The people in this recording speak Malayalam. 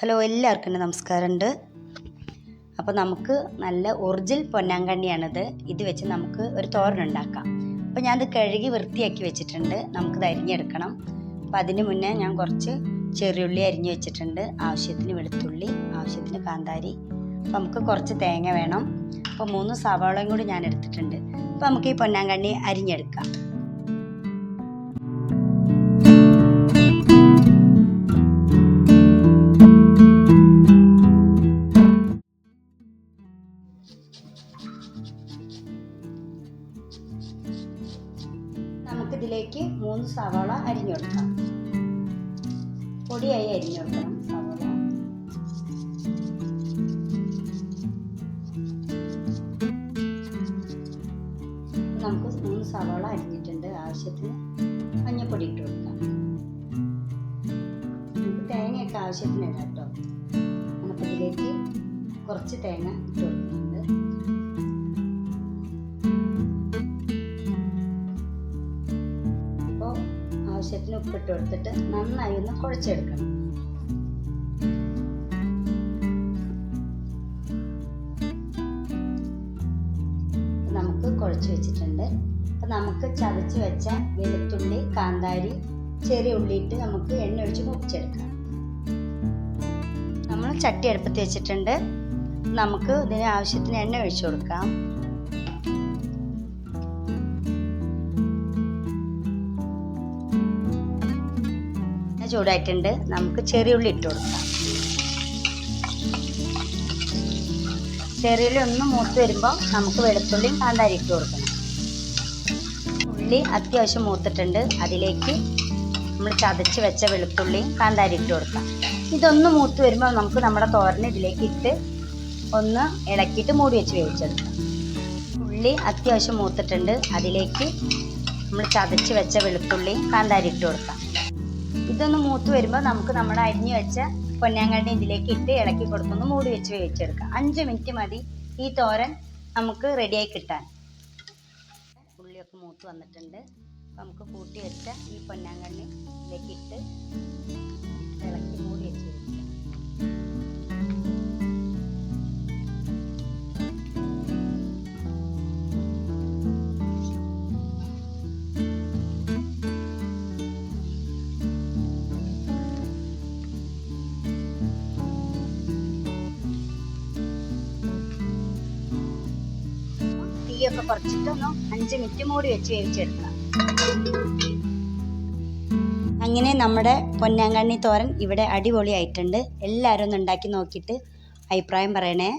ഹലോ എല്ലാവർക്കും നമസ്കാരമുണ്ട്. അപ്പോൾ നമുക്ക് നല്ല ഒറിജിനൽ പൊന്നാങ്കണ്ണിയാണിത്. ഇത് വെച്ച് നമുക്ക് ഒരു തോരൻ ഉണ്ടാക്കാം. അപ്പോൾ ഞാനത് കഴുകി വൃത്തിയാക്കി വെച്ചിട്ടുണ്ട്. നമുക്കിത് അരിഞ്ഞെടുക്കണം. അപ്പോൾ അതിന് മുന്നേ ഞാൻ കുറച്ച് ചെറിയുള്ളി അരിഞ്ഞു വെച്ചിട്ടുണ്ട്. ആവശ്യത്തിന് വെളുത്തുള്ളി ആവശ്യത്തിന് കാന്താരി. അപ്പോൾ നമുക്ക് കുറച്ച് തേങ്ങ വേണം. അപ്പോൾ മൂന്ന് സവാളയും കൂടി ഞാൻ എടുത്തിട്ടുണ്ട്. അപ്പോൾ നമുക്ക് ഈ പൊന്നാങ്കണ്ണി അരിഞ്ഞെടുക്കാം. നമുക്കിതിലേക്ക് മൂന്ന് സവാള അരിഞ്ഞെടുക്കാം പൊടിയായി അരിഞ്ഞെടുക്കണം സവാള. നമുക്ക് മൂന്ന് സവാള അരിഞ്ഞിട്ടുണ്ട്. ആവശ്യത്തിന് മഞ്ഞപ്പൊടി ഇട്ട് കൊടുക്കാം. നമുക്ക് തേങ്ങയൊക്കെ ആവശ്യത്തിന് ഇടാം കേട്ടോ. നമുക്കിതിലേക്ക് കുറച്ച് തേങ്ങ ഇട്ട് കൊടുക്കുന്നുണ്ട് ആവശ്യത്തിന് ഉപ്പിട്ട് കൊടുത്തിട്ട് നന്നായി ഒന്ന് കുഴച്ചെടുക്കണം. നമുക്ക് കുഴച്ച് വെച്ചിട്ടുണ്ട്. അപ്പം നമുക്ക് ചതച്ച് വെച്ച വെളുത്തുള്ളി കാന്താരി ചെറിയ ഉള്ളിയിട്ട് നമുക്ക് എണ്ണ ഒഴിച്ച് മുപ്പിച്ചെടുക്കാം നമ്മൾ ചട്ടി അടുപ്പത്ത് വെച്ചിട്ടുണ്ട്. നമുക്ക് ഇതിന് ആവശ്യത്തിന് എണ്ണ ഒഴിച്ചു കൊടുക്കാം. ചൂടായിട്ടുണ്ട്. നമുക്ക് ചെറിയുള്ളി ഇട്ട് കൊടുക്കാം. ചെറിയുള്ളി ഒന്ന് മൂത്ത് വരുമ്പോൾ നമുക്ക് വെളുത്തുള്ളിയും കാന്താരി ഇട്ട് കൊടുക്കണം. ഉള്ളി അത്യാവശ്യം മൂത്തിട്ടുണ്ട്. അതിലേക്ക് നമ്മൾ ചതച്ച് വെച്ച വെളുത്തുള്ളിയും കാന്താരി ഇട്ട് കൊടുക്കാം. ഇതൊന്ന് മൂത്ത് വരുമ്പോൾ നമുക്ക് നമ്മുടെ തോരൻ ഇതിലേക്ക് ഇട്ട് ഒന്ന് ഇളക്കിയിട്ട് മൂടി വെച്ച് വേവിച്ചെടുക്കാം. ഉള്ളി അത്യാവശ്യം മൂത്തിട്ടുണ്ട്. അതിലേക്ക് നമ്മൾ ചതച്ച് വെച്ച വെളുത്തുള്ളിയും കാന്താരി ഇട്ട് കൊടുക്കാം. ഇതൊന്ന് മൂത്ത് വരുമ്പോൾ നമുക്ക് നമ്മുടെ അരിഞ്ഞു വെച്ച പൊന്നാങ്കണ്ണി ഇതിലേക്ക് ഇട്ട് ഇളക്കി കൊടുത്തൊന്ന് മൂടി വെച്ച് വേവിച്ചെടുക്കാം അഞ്ച് മിനിറ്റ് മതി ഈ തോരൻ നമുക്ക് റെഡിയായി കിട്ടാൻ. ഉള്ളിയൊക്കെ മൂത്ത് വന്നിട്ടുണ്ട്. നമുക്ക് കൂട്ടി വെച്ച ഈ പൊന്നാങ്കണ്ണി ഇതിലേക്ക് ഇട്ട് ഇളക്കി മൂടി വെച്ച് തീയൊക്കെ കുറച്ചിട്ടൊന്ന് അഞ്ച് മിനിറ്റ് മൂടി വെച്ച് വേവിച്ചെടുക്കാം അങ്ങനെ നമ്മുടെ പൊന്നാങ്കണ്ണി തോരൻ ഇവിടെ അടിപൊളിയായിട്ടുണ്ട്. എല്ലാവരും ഒന്ന് ഉണ്ടാക്കി നോക്കിയിട്ട് അഭിപ്രായം പറയണേ.